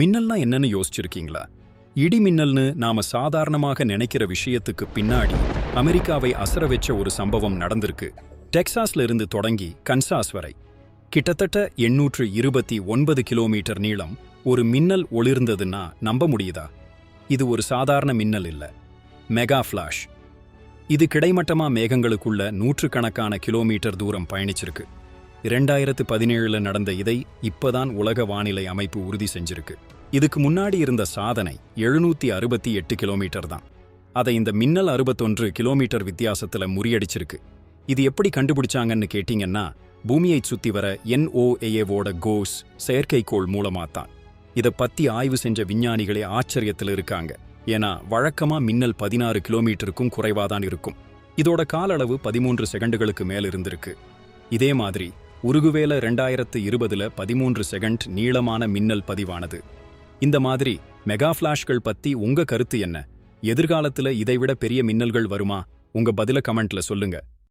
மின்னல்னா என்னன்னு யோசிச்சிருக்கீங்களா? இடி மின்னல்னு நாம சாதாரணமாக நினைக்கிற விஷயத்துக்கு பின்னாடி அமெரிக்காவை அசர வச்ச ஒரு சம்பவம் நடந்திருக்கு. டெக்சாஸ்ல இருந்து தொடங்கி கன்சாஸ் வரை. கிட்டத்தட்ட எண்ணூற்று இருபத்தி ஒன்பது கிலோமீட்டர் நீளம் ஒரு மின்னல் ஒளிர்ந்ததுன்னா நம்ப முடியுதா? இது ஒரு சாதாரண மின்னல் இல்ல. Mega flash. இது கிடைமட்டமா மேகங்களுக்குள்ள நூற்றுக்கணக்கான கிலோமீட்டர் தூரம் பயணிச்சிருக்கு. இரண்டாயிரத்து பதினேழுல நடந்த இதை இப்பதான் உலக வானிலை அமைப்பு உறுதி செஞ்சிருக்கு. இதுக்கு முன்னாடி இருந்த சாதனை எழுநூத்தி அறுபத்தி எட்டு கிலோமீட்டர் தான். அதை இந்த மின்னல் அறுபத்தொன்று கிலோமீட்டர் வித்தியாசத்துல முறியடிச்சிருக்கு. இது எப்படி கண்டுபிடிச்சாங்கன்னு கேட்டீங்கன்னா பூமியை சுத்தி வர என்ஓஏவோட கோஸ் செயற்கைக்கோள் மூலமா தான் இதை பத்தி ஆய்வு செஞ்ச விஞ்ஞானிகளே ஆச்சரியத்தில் இருக்காங்க. ஏன்னா வழக்கமா மின்னல் பதினாறு கிலோமீட்டருக்கும் குறைவாதான் இருக்கும். இதோட கால அளவு பதிமூன்று செகண்டுகளுக்கு மேல் இருந்திருக்கு. இதே மாதிரி உருகுவேல ரெண்டாயிரத்து இருபதுல பதிமூன்று செகண்ட் நீளமான மின்னல் பதிவானது. இந்த மாதிரி மெகா ஃபிளாஷ்கள் பத்தி உங்க கருத்து என்ன? எதிர்காலத்துல இதைவிட பெரிய மின்னல்கள் வருமா? உங்க பதில கமெண்ட்ல சொல்லுங்க.